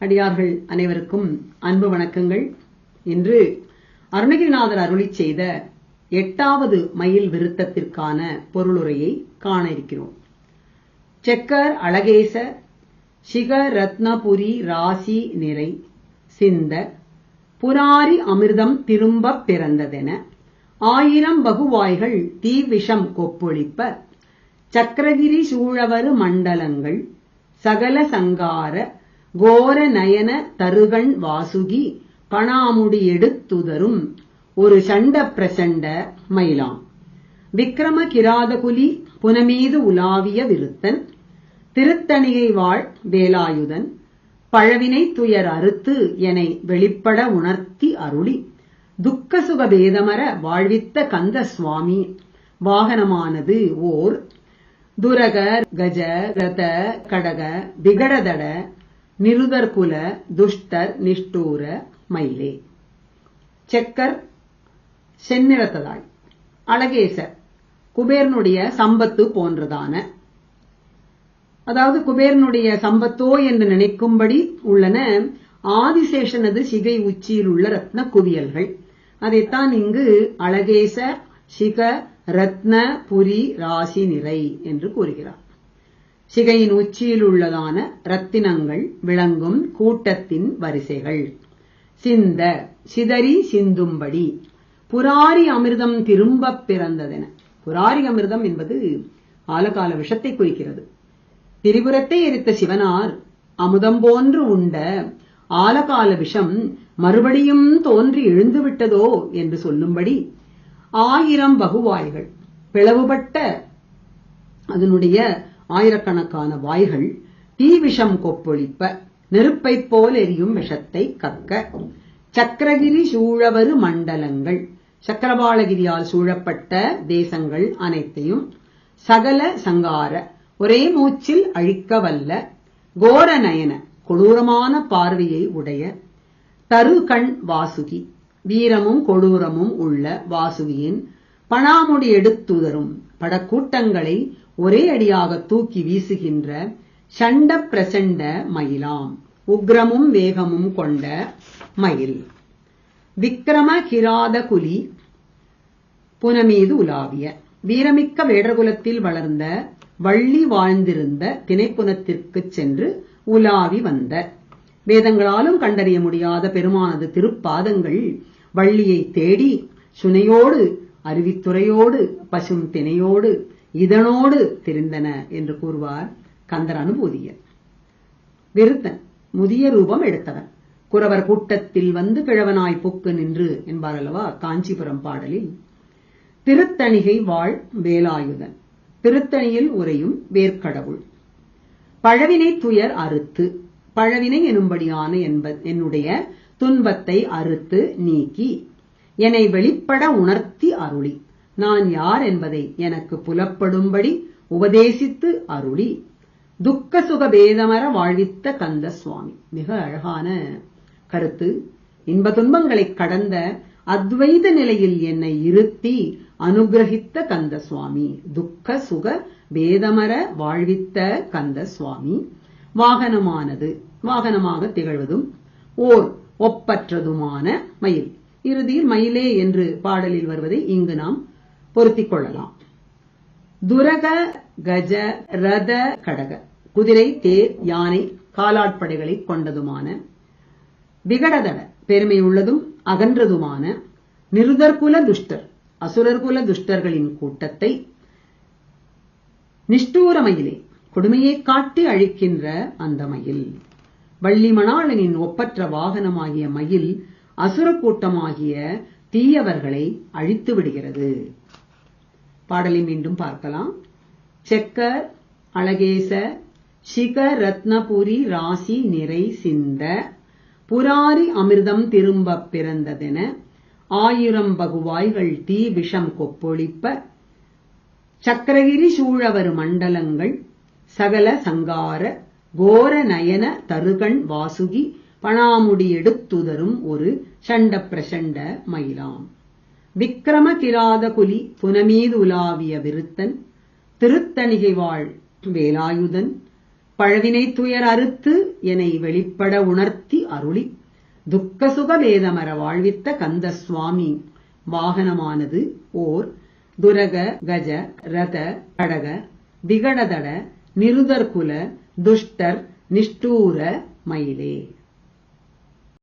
அடியார்கள் அனைவருக்கும் அன்பு வணக்கங்கள். இன்று அருணகிரிநாதர் அருளி செய்த எட்டாவது மயில் விருத்தத்திற்கான பொருளுரையை காண இருக்கிறோம். செக்கர் அழகேச சிக ரத்னபுரி ராசி நிறை சிந்த புராரி அமிர்தம் திரும்பப் பிறந்ததென ஆயிரம் பகுவாய்கள் தீவிஷம் கொப்பொழிப்ப சக்கரகிரி சூழவரு மண்டலங்கள் சகல சங்கார கோர நயன தருகண் வாசுகி பணாமுடி எடுத்துதரும். ஒரு சண்ட பிரசண்ட மயிலாம். விக்ரம கிராதகுலி புனமீது உலாவிய விருத்தன். திருத்தணிகை வாழ் வேலாயுதன். பழவினை துயர் அறுத்து எனை வெளிப்பட உணர்த்தி அருளி. துக்க சுக பேதமர வாழ்வித்த கந்த சுவாமி. வாகனமானது ஓர். துரக கஜ ரத கடக விகடதட நிருதர் குல துஷ்டர் நிஷ்டூர மயிலே. செக்கர் செந்நிறத்ததாய். அழகேசர் குபேரனுடைய சம்பத்து போன்றதான. அதாவது குபேரனுடைய சம்பத்தோ என்று நினைக்கும்படி உள்ளன ஆதிசேஷனது சிகை உச்சியில் உள்ள ரத்ன குவியல்கள். அதைத்தான் இங்கு அழகேச சிக ரத்ன புரி ராசி நிறை என்று கூறுகிறார். சிகையின் உச்சியில் உள்ளதான ரத்தினங்கள் விளங்கும் கூட்டத்தின் வரிசைகள். சிந்த சிதறி சிந்தும்படி. புராரி அமிர்தம் திரும்பப் பிறந்ததென. புராரி அமிர்தம் என்பது ஆலகால விஷத்தை குறிக்கிறது. திரிபுரத்தை எரித்த சிவனார் அமுதம் போன்று உண்ட ஆலகால விஷம் மறுபடியும் தோன்றி எழுந்துவிட்டதோ என்று சொல்லும்படி ஆயிரம் பகுவாய்கள் பிளவுபட்ட அதனுடைய ஆயிரக்கணக்கான வாய்கள் தீ விஷம் கொப்பொழிப்ப நெருப்பைப் போல் எரியும் விஷத்தை கக்க. சக்கரகிரி சூழவரு மண்டலங்கள். சக்கரபாலகிரியால் சூழப்பட்ட தேசங்கள் அனைத்தையும் சகல சங்கார ஒரே மூச்சில் அழிக்க வல்ல கோர நயன கொடூரமான பார்வையை உடைய தரு கண் வாசுகி வீரமும் கொடூரமும் உள்ள வாசுகியின் பணாமுடி எடுத்துதரும் படக்கூட்டங்களை ஒரே அடியாக தூக்கி வீசுகின்ற சண்ட பிரசண்ட மயிலாம். உக்ரமும் வேகமும் கொண்ட மயில். விக்ரம கிராத குலி புனமீது உலாவிய. வீரமிக்க வேடர்குலத்தில் வளர்ந்த வள்ளி வாழ்ந்திருந்த திணைப்புனத்திற்குச் சென்று உலாவி வந்த. வேதங்களாலும் கண்டறிய முடியாத பெருமானது திருப்பாதங்கள் வள்ளியை தேடி சுனையோடு அருவித்துறையோடு பசும் திணையோடு இதனோடு தெரிந்தன என்று கூறுவார் கந்தர் அனுபூதியர் விருத்தன் முதிய ரூபம் எடுத்தவன். குறவர் கூட்டத்தில் வந்து கிழவனாய் புக்கு நின்று என்பார் அல்லவா காஞ்சிபுரம் பாடலில். திருத்தணிகை வாழ் வேலாயுதன். திருத்தணியில் உரையும் வேர்க்கடவுள். பழவினை துயர் அறுத்து பழவினை எனும்படியான என்ப என்னுடைய துன்பத்தை அறுத்து நீக்கி என்னை வெளிப்பட உணர்த்தி அருளி. நான் யார் என்பதை எனக்கு புலப்படும்படி உபதேசித்து அருளி. துக்க சுக பேதமர வாழ்வித்த கந்த சுவாமி மிக அழகான கருத்து. இன்ப துன்பங்களை கடந்த அத்வைத நிலையில் என்னை இருத்தி அனுகிரகித்த கந்த சுவாமி துக்க சுக பேதமர வாழ்வித்த கந்த சுவாமி வாகனமானது. வாகனமாக திகழ்வதும் ஓர் ஒப்பற்றதுமான மயில். இறுதியில் மயிலே என்று பாடலில் வருவதை இங்கு நாம் பொருத்திக் கொள்ளலாம் துரக கஜ ரத கடக குதிரை தேர் யானை காலாட்படைகளை கொண்டதுமான விகடதட பெருமை உள்ளதும் அகன்றதுமான நிருதர்குல துஷ்டர் அசுரர்குல துஷ்டர்களின் கூட்டத்தை நிஷ்டூரமையிலே கொடுமையை காட்டி அழிக்கின்ற அந்த மயில். வள்ளி மணாளனின் ஒப்பற்ற வாகனமாகிய மயில் அசுர கூட்டமாகிய தீயவர்களை அழித்து விடுகிறது. பாடலை மீண்டும் பார்க்கலாம். செக்கர் அழகேச சிக ரத்னபுரி ராசி நிறை சிந்த புராரி அமிர்தம் திரும்ப பிறந்ததென ஆயிரம் பகுவாய்கள் தீ விஷம் கொப்பொழிப்ப சக்கரகிரி சூழவரு மண்டலங்கள் சகல சங்கார கோர நயன தருகண் வாசுகி பணாமுடி எடுத்துதரும் ஒரு சண்ட பிரசண்ட மயிலாம். விக்கிரம கிராத குலி புனமீது உலாவிய விருத்தன் திருத்தணிகை வாழ் வேலாயுதன் பழவினை துயர் அறுத்து என வெளிப்பட உணர்த்தி அருளி துக்க சுக வேதமர வாழ்வித்த கந்த சுவாமி வாகனமானது ஓர் துரக கஜ ரத கடக விகடதட நிருதர்குல துஷ்டர் நிஷ்டூர மயிலே.